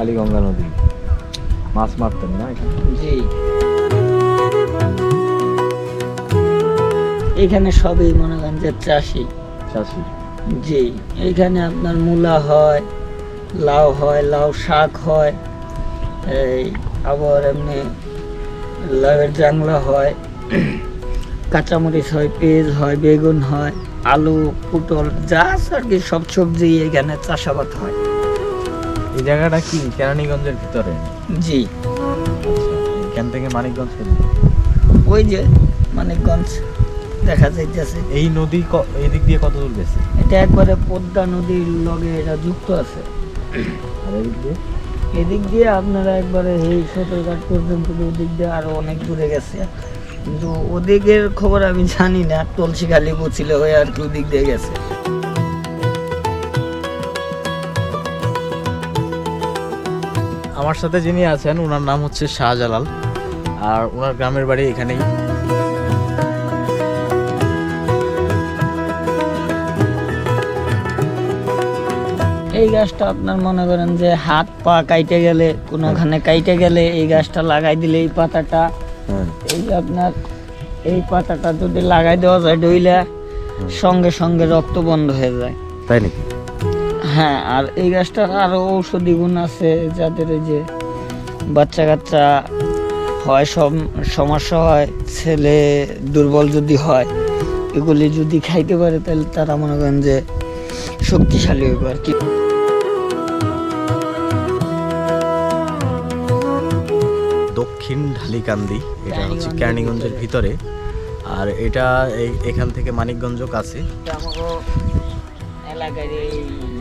কালীগঙ্গা নদী। মাছ মারতেন না এখানে? জি। এখানে সবই মনে করেন যে চাষি। চাষি। জি এখানে আপনার মূলা হয় লাউ হয় লাউ শাক হয় এই আবার এমনি লাউয়ের জাংলা হয় কাঁচামরিচ হয় পেঁয়াজ হয় বেগুন হয় আলু পটল যা আছে আর কি সব সবজি এখানে চাষাবাদ হয়। এই জায়গাটা কি? কেরানীগঞ্জের ভিতরে? জি। এখান থেকে মানিকগঞ্জ ওই যে মানিকগঞ্জ দেখা যাইতেছে। এই নদী ক- এই দিক দিয়ে কত দূর গেছে? এটা একবারে পদ্মা নদীর লগে এটা যুক্ত আছে। আর এই দিক দিয়ে? এদিক দিয়ে আপনারা একবারে এই সদরঘাট পর্যন্ত ওদিক দিয়ে আরও অনেক দূরে গেছে। কিন্তু ওদিকের খবর আমি জানি না তুলসীখালি বুঝছিল হয়ে আর কি ওদিক দিয়ে গেছে। আমার সাথে যিনি আছেন ওনার নাম হচ্ছে শাহজালাল আর ওনার গ্রামের বাড়ি এখানেই। এই গাছটা আপনার মনে করেন যে হাত পা কাইটে গেলে কোনোখানে কাইটে গেলে এই গাছটা লাগাই দিলে এই পাতাটা হ্যাঁ। এই যে আপনার এই পাতাটা যদি লাগাই দেওয়া যায় ডইলা সঙ্গে সঙ্গে রক্ত বন্ধ হয়ে যায়। তাই নাকি? হ্যাঁ আর এই গাছটার আরও ঔষধি গুণ আছে যাদের এই যে বাচ্চা কাচ্চা হয় সব সমস্যা হয় ছেলে দুর্বল যদি হয় এগুলি যদি খাইতে পারে তাহলে তারা মনে করেন যে শক্তিশালী হইব আর কি। দক্ষিণ ঢালিকান্দি এটা হচ্ছে কেরানীগঞ্জের কেরানীগঞ্জের ভিতরে। আর এটা এই- এখান থেকে মানিকগঞ্জ কাছে। এলাকার এই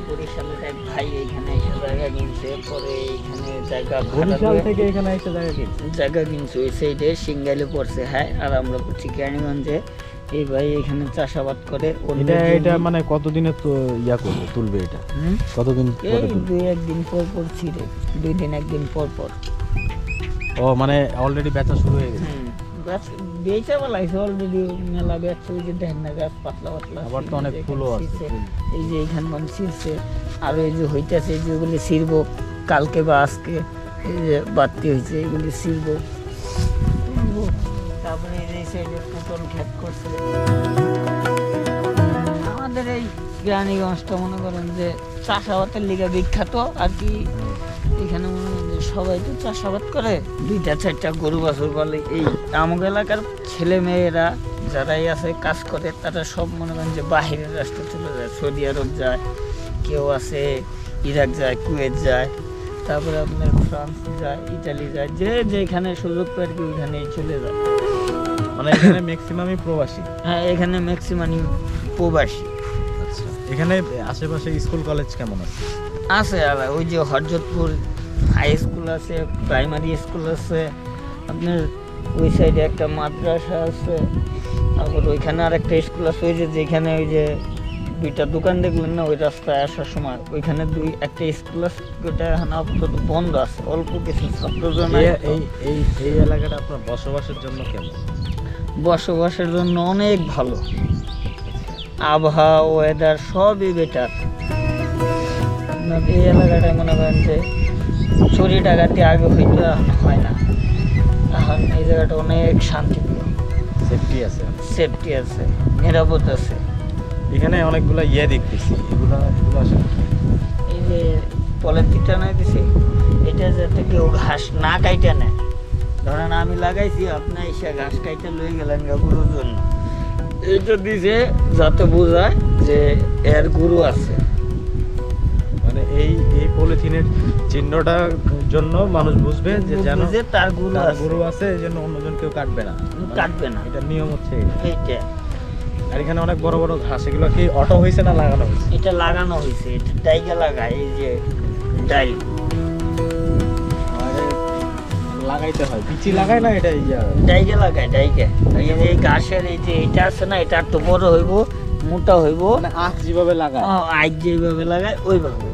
বরিশালের এক ভাই এইখানে এসে জায়গা কিনছে পরে এইখানে জায়গা ভাড়া দিয়ে- এখানে এসে জায়গা কিনছে? জায়গা কিনছে ওই সাইডে সিঙ্গাইলে পড়ছে হ্যাঁ আর আমরা করছি কেরানীগঞ্জে। এই ভাই এখানে চাষাবাদ করে এটা এটা মানে কতদিনে তো ইয়া করবে তুলবে এটা? কতদিন পরে দুই একদিন পর পর ছিঁড়ে দুই দিন একদিন পর পর। ও মানে অলরেডি বেচা শুরু হয়ে গেছে? গাছ বেচা বেলাইছে অলরেডি মেলা গাছ ওই যে না গাছ পাতলা পাতলা আবার তো অনেক ফুলও আছে এই যে এইখান মানে ছিঁড়ছে। আর এই যে হইতেছে যেগুলি ছিঁড়বো কালকে বা আজকে এই যে বাড়তি হয়েছে এগুলি ছিঁড়বো। তারপরে এই যে সাইডে পটল ক্ষেত করছে। আমাদের এই গ্রানীগঞ্জটা মনে করেন যে চাষাবাদের লিগে বিখ্যাত আর কি এখানে সবাই তো চাষাবাদ করে। দুইটা চারটা গরু বাছুর বলে এই আমগ এলাকার ছেলে মেয়েরা যারাই আছে কাজ করে তারা সব মনে করেন যে বাহিরের রাষ্ট্রে চলে যায়। সৌদি আরব যায় কেউ আছে ইরাক যায় কুয়েত যায় তারপরে আপনার ফ্রান্স যায় ইটালি যায় যে যেখানে সুযোগ পায় ওইখানেই চলে যায়। মানে এখানে ম্যাক্সিমামই প্রবাসী? হ্যাঁ এখানে ম্যাক্সিমামই প্রবাসী। আচ্ছা এখানে আশেপাশে স্কুল কলেজ কেমন আছে? আছে আর ওই যে হরজতপুর হাই স্কুল আছে প্রাইমারি স্কুল আছে আপনার ওই সাইডে একটা মাদ্রাসা আছে তারপর ওইখানে আর একটা স্কুল আছে ওই যে যেখানে ওই যে দুইটা দোকান দেখলেন না ওই রাস্তায় আসার সময় ওইখানে দুই একটা স্কুল আছে ওটা এখন আপাতত বন্ধ আছে অল্প কিছু ছাত্রজন এই এই এই এলাকাটা আপনার বসবাসের জন্য কেমন? বসবাসের জন্য অনেক ভালো। আবহাওয়া ওয়েদার সবই বেটার আপনার এই এলাকাটা মনে করেন যে চুরি ডাকাতি আগে হইতো এখন হয় না। এখন এই জায়গাটা অনেক শান্তিপ্রিয়। সেফটি আছে। সেফটি আছে নিরাপদ আছে। এখানে অনেকগুলো ইয়ে দেখতেছি এগুলো এগুলো আসলে এই যে পলিথিনটা না দিছি এটা যাতে কেউ ঘাস না কাইটা নেয়। ধরেন আমি লাগাইছি আপনি এসে ঘাস কাইটা লয়ে গেলেন গা গরুর জন্য। এইটা দিছে যাতে বোঝায় যে এর গরু আছে। পলিথিনের চিহ্নটার জন্য মানুষ বুঝবে যে যেন তার গরু গরু আছে এই জন্য অন্যজন কেউ কাটবে না। কাটবে না। এটা নিয়ম হচ্ছে এইটা। আর এখানে অনেক বড় বড় ঘাস এগুলো কি অটো হয়েছে না লাগানো হয়েছে এটা লাগানো হয়েছে এটা ডাইগা লাগায় এই যে ডাইল। লাগাইতে হয়। বিচি লাগায় না এটা ইয়া? ডাইগা লাগায় ডাইগা। এই ঘাসের এই যে এটা আছে না এটা একটু বড় হইব মোটা হইব। মানে আখ যেভাবে লাগায়। আজ যেভাবে লাগায় ওইভাবে।